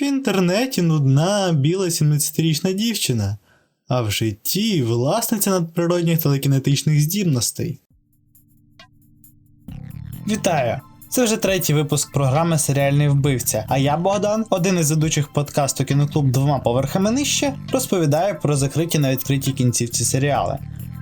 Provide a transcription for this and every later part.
В інтернеті нудна біла 17-річна дівчина, а в житті власниця надприродних телекінетичних здібностей. Вітаю! Це вже третій випуск програми Серіальний вбивця. А я, Богдан, один із ведучих подкасту Кіноклуб двома поверхами нижче, розповідаю про закриті на відкритій кінцівці серіали.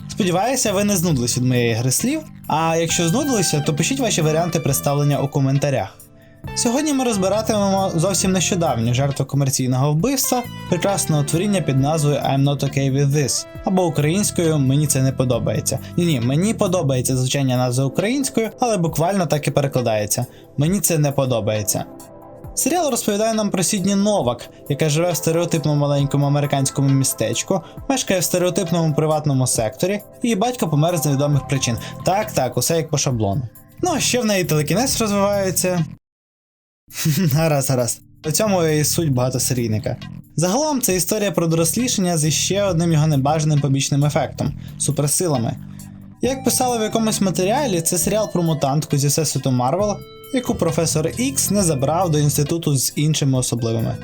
Сподіваюся, ви не знудились від моєї гри слів. А якщо знудилися, то пишіть ваші варіанти представлення у коментарях. Сьогодні ми розбиратимемо зовсім нещодавню жертву комерційного вбивства, прекрасного творіння під назвою I'm not okay with this, або українською Мені це не подобається. Ні, ні, мені подобається звучання назви українською, але буквально так і перекладається. Мені це не подобається. Серіал розповідає нам про Сідні Новак, яка живе в стереотипному маленькому американському містечку, мешкає в стереотипному приватному секторі, її батько помер з невідомих причин. Так, так, усе як по шаблону. Ну а ще в неї телекінез розвивається. Гаразд, гаразд. У цьому і суть багатосерійника. Загалом це історія про дорослішання зі ще одним його небажаним побічним ефектом суперсилами. Як писали в якомусь матеріалі, це серіал про мутантку зі всесвіту Марвел, яку професор Ікс не забрав до інституту з іншими особливими.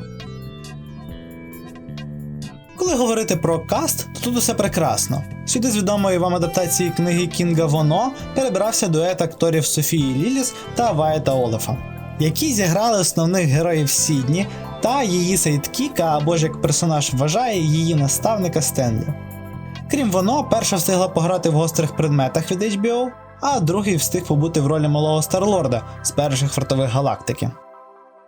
Коли говорити про каст, то тут усе прекрасно. Сюди з відомої вам адаптації книги Кінга Воно перебрався дует акторів Софії Ліліс та Вайта Олефа, які зіграли основних героїв Сідні та її сайдкіка, або ж як персонаж вважає її наставника Стенлі. Крім воно, перша встигла пограти в гострих предметах від HBO, а другий встиг побути в ролі малого Старлорда з перших фронтових галактики.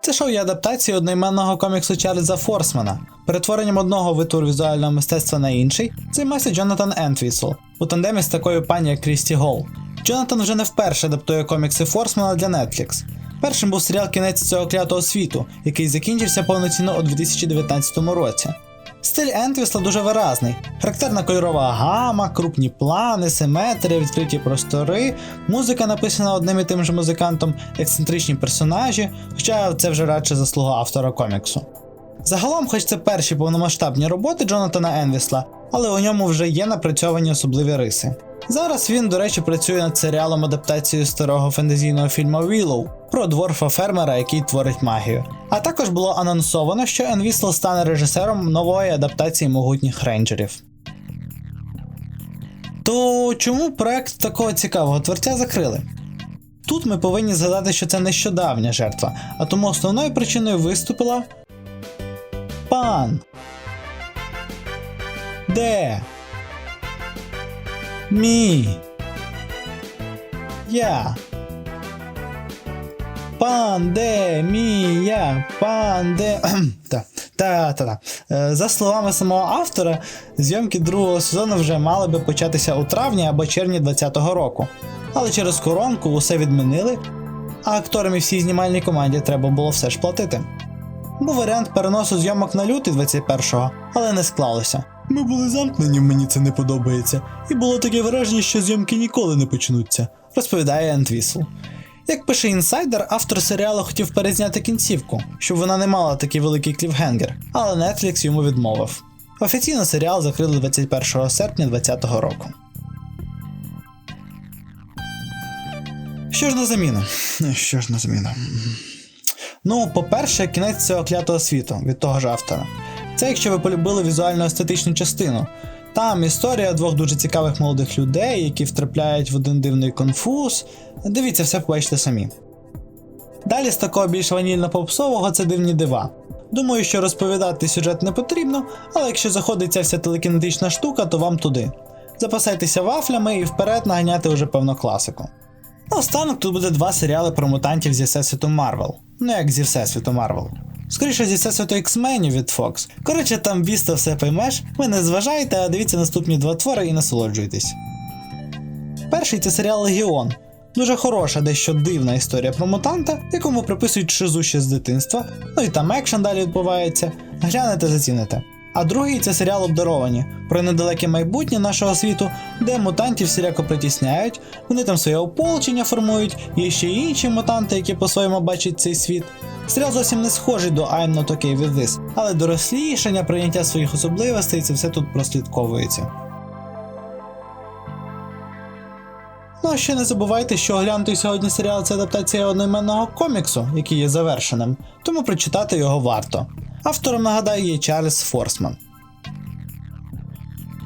Це шоу є адаптацією одноіменного коміксу Чарльза Форсмана. Перетворенням одного витвору візуального мистецтва на інший займався Джонатан Ентвісл у тандемі з такою пані як Крісті Голл. Джонатан вже не вперше адаптує комікси Форсмана для Netflix. Першим був серіал Кінець цього клятого світу, який закінчився повноцінно у 2019 році. Стиль Ентвісла дуже виразний. Характерна кольорова гама, крупні плани, симетрія, відкриті простори, музика написана одним і тим же музикантом, ексцентричні персонажі, хоча це вже радше заслуга автора коміксу. Загалом, хоч це перші повномасштабні роботи Джонатана Енвісла, але у ньому вже є напрацьовані особливі риси. Зараз він, до речі, працює над серіалом адаптацією старого фентезійного фільму Willow про дворфа фермера, який творить магію. А також було анонсовано, що Енвісл стане режисером нової адаптації могутніх рейнджерів. То чому проект такого цікавого творця закрили? Тут ми повинні згадати, що це нещодавня жертва, а тому основною причиною виступила пан. Де? Мі. Я. Пандемія. Панде. Та, та, та, та. Е, За словами самого автора, зйомки другого сезону вже мали би початися у травні або червні 2020 року. Але через коронку усе відмінили, а акторам і всій знімальній команді треба було все ж платити. Був варіант переносу зйомок на лютий 21-го, але не склалося. Ми були замкнені, мені це не подобається, і було таке враження, що зйомки ніколи не почнуться, розповідає Ентвісл. Як пише інсайдер, автор серіалу хотів перезняти кінцівку, щоб вона не мала такий великий кліфгенгер, але Netflix йому відмовив. Офіційно серіал закрили 21 серпня 2020 року. Що ж на заміну? Що ж на заміну? Ну, по-перше, кінець цього клятого світу від того ж автора. Це якщо ви полюбили візуально естетичну частину. Там історія двох дуже цікавих молодих людей, які втрапляють в один дивний конфуз. Дивіться, все побачите самі. Далі з такого більш ванільно-попсового це дивні дива. Думаю, що розповідати сюжет не потрібно, але якщо заходить ця вся телекінетична штука, то вам туди. Запасайтеся вафлями і вперед наганяти уже певно класику. Останок тут буде два серіали про мутантів зі всесвіту Марвел. Ну як зі всесвіту Марвел. Скоріше зі всесвіту X-менів від Fox. Коротше, там біста все поймеш, ви не зважайте, а дивіться наступні два твори і насолоджуйтесь. Перший це серіал Легіон. Дуже хороша, дещо дивна історія про мутанта, якому приписують шизу ще з дитинства, ну і там екшен далі відбувається. Глянете, заціните. А другий це серіал Обдаровані про недалеке майбутнє нашого світу, де мутантів всіляко притісняють, вони там своє ополчення формують, є ще й інші мутанти, які по-своєму бачать цей світ. Серіал зовсім не схожий до I'm Not Okay With This, але дорослішання, прийняття своїх особливостей, це все тут прослідковується. Ну а ще не забувайте, що оглянутий сьогодні серіал це адаптація одноіменного коміксу, який є завершеним, тому прочитати його варто. Автором нагадаю є Чарльз Форсман.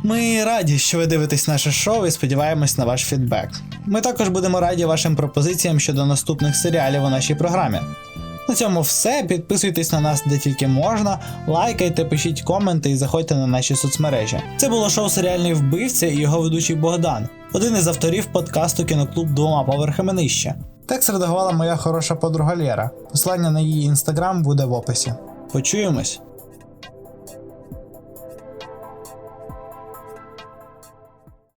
Ми раді, що ви дивитесь наше шоу і сподіваємось на ваш фідбек. Ми також будемо раді вашим пропозиціям щодо наступних серіалів у нашій програмі. На цьому все. Підписуйтесь на нас де тільки можна, лайкайте, пишіть коменти і заходьте на наші соцмережі. Це було шоу Серіальний вбивця і його ведучий Богдан, один із авторів подкасту Кіноклуб двома поверхами нижче. Текст редагувала моя хороша подруга Лєра. Посилання на її інстаграм буде в описі. Почуємось!